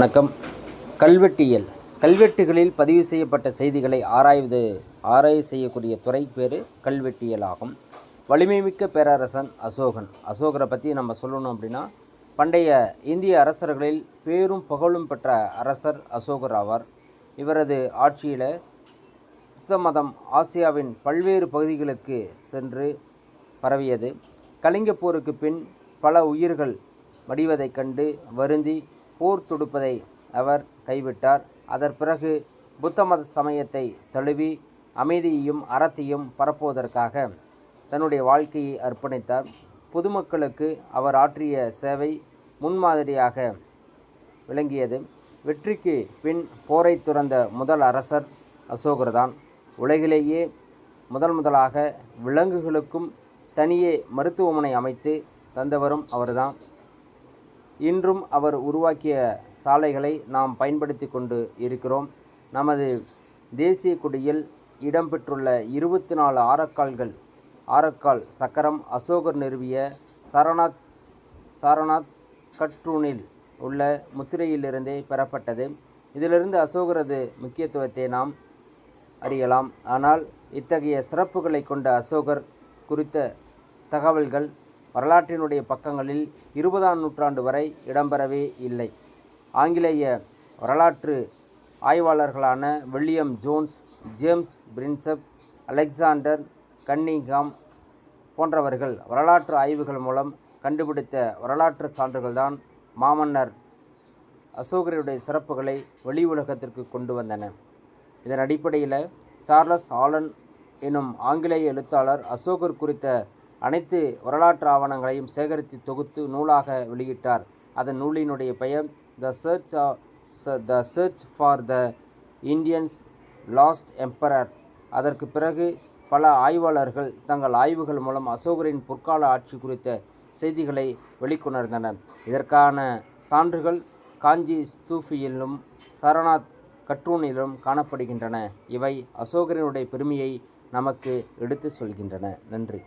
வணக்கம். கல்வெட்டியல். கல்வெட்டுகளில் பதிவு செய்யப்பட்ட செய்திகளை ஆராய்வது ஆராய்வு செய்யக்கூடிய துறை பேர் கல்வெட்டியல் ஆகும். வலிமைமிக்க பேரரசன் அசோகன். அசோகரை பற்றி நம்ம சொல்லணும் அப்படின்னா பண்டைய இந்திய அரசர்களில் பேரும் புகழும் பெற்ற அரசர் அசோகர் ஆவார். இவரது ஆட்சியில் புத்த மதம் ஆசியாவின் பல்வேறு பகுதிகளுக்கு சென்று பரவியது. கலிங்க போருக்கு பின் பல உயிர்கள் மடிவதைக் கண்டு வருந்தி போர் தொடுப்பதை அவர் கைவிட்டார். அதன் பிறகு புத்த மத சமயத்தை தழுவி அமைதியையும் அறத்தையும் பரப்புவதற்காக தன்னுடைய வாழ்க்கையை அர்ப்பணித்தார். பொதுமக்களுக்கு அவர் ஆற்றிய சேவை முன்மாதிரியாக விளங்கியது. வெற்றிக்கு பின் போரை துறந்த முதல் அரசர் அசோகர்தான். உலகிலேயே முதல் முதலாக விலங்குகளுக்கும் தனியே மருத்துவமனை அமைத்து தந்தவரும் அவர்தான். இன்றும் அவர் உருவாக்கிய சாலைகளை நாம் பயன்படுத்தி கொண்டு இருக்கிறோம். நமது தேசிய கொடியில் இடம்பெற்றுள்ள இருபத்தி நாலு ஆரக்கால்கள் ஆரக்கால் சக்கரம் அசோகர் நிறுவிய சரநாத் சாரநாத் கட்ரூனில் உள்ள முத்திரையிலிருந்தே பெறப்பட்டது. இதிலிருந்து அசோகரது முக்கியத்துவத்தை நாம் அறியலாம். ஆனால் இத்தகைய சிறப்புகளை கொண்ட அசோகர் குறித்த தகவல்கள் வரலாற்றினுடைய பக்கங்களில் இருபதாம் நூற்றாண்டு வரை இடம்பெறவே இல்லை. ஆங்கிலேய வரலாற்று ஆய்வாளர்களான William Jones James Prinsep Alexander Cunningham போன்றவர்கள் வரலாற்று ஆய்வுகள் மூலம் கண்டுபிடித்த வரலாற்று சான்றுகள்தான் மாமன்னர் அசோகருடைய சிறப்புகளை வெளி உலகத்திற்கு கொண்டு வந்தன. இதன் அடிப்படையில் சார்லஸ் ஆலன் எனும் ஆங்கிலேய எழுத்தாளர் அசோகர் குறித்த அனைத்து வரலாற்று ஆவணங்களையும் சேகரித்து தொகுத்து நூலாக வெளியிட்டார். அதன் நூலினுடைய பெயர் the search the search for the Indians lost emperor அதற்கு பிறகு பல ஆய்வாளர்கள் தங்கள் ஆய்வுகள் மூலம் அசோகரின் பொற்கால ஆட்சி குறித்த செய்திகளை வெளிக்கொணர்ந்தனர். இதற்கான சான்றுகள் காஞ்சி ஸ்தூஃபியிலும் சரநாத் கற்றூனிலும் காணப்படுகின்றன. இவை அசோகரினுடைய பெருமையை நமக்கு எடுத்து சொல்கின்றன. நன்றி.